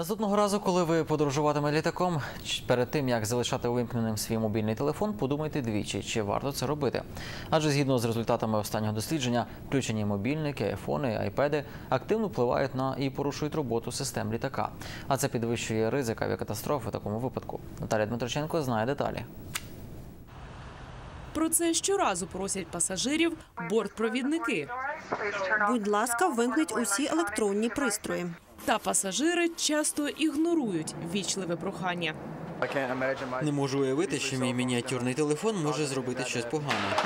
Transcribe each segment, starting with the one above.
Наступного разу, коли ви подорожуватиме літаком, перед тим як залишати увімкненим свій мобільний телефон, подумайте двічі, чи варто це робити. Адже згідно з результатами останнього дослідження, включені мобільники, айфони, айпеди активно впливають на і порушують роботу систем літака. А це підвищує ризик авіакатастрофи в такому випадку. Наталя Дмитроченко знає деталі. Про це щоразу просять пасажирів бортпровідники. Будь ласка, вимкніть усі електронні пристрої. Та пасажири часто ігнорують вічливе прохання. Не можу уявити, що мій мініатюрний телефон може зробити щось погане.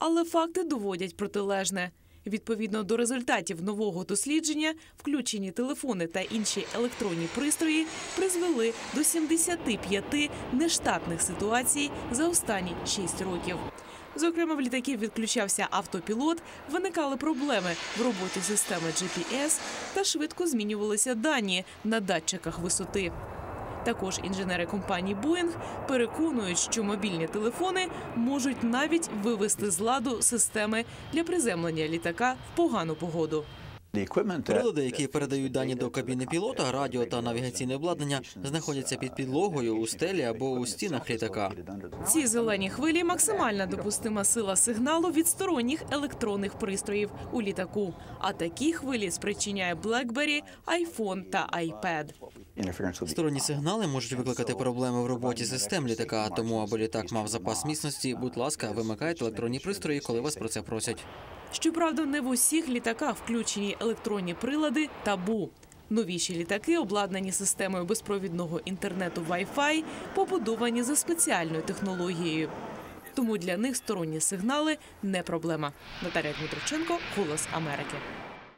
Але факти доводять протилежне. Відповідно до результатів нового дослідження, включені телефони та інші електронні пристрої призвели до 75 нештатних ситуацій за останні 6 років. Зокрема, в літаків відключався автопілот, виникали проблеми в роботі системи GPS та швидко змінювалися дані на датчиках висоти. Також інженери компанії Boeing переконують, що мобільні телефони можуть навіть вивести з ладу системи для приземлення літака в погану погоду. Прилади, які передають дані до кабіни пілота, радіо та навігаційне обладнання, знаходяться під підлогою у стелі або у стінах літака. Ці зелені хвилі максимальна допустима сила сигналу від сторонніх електронних пристроїв у літаку. А такі хвилі спричиняє BlackBerry, iPhone та iPad. Сторонні сигнали можуть викликати проблеми в роботі систем літака. Тому, аби літак мав запас міцності, будь ласка, вимикайте електронні пристрої, коли вас про це просять. Щоправда, не в усіх літаках включені електронні прилади табу. Новіші літаки, обладнані системою безпровідного інтернету Wi-Fi, побудовані за спеціальною технологією. Тому для них сторонні сигнали не проблема. Наталія Дмитроченко, Голос Америки.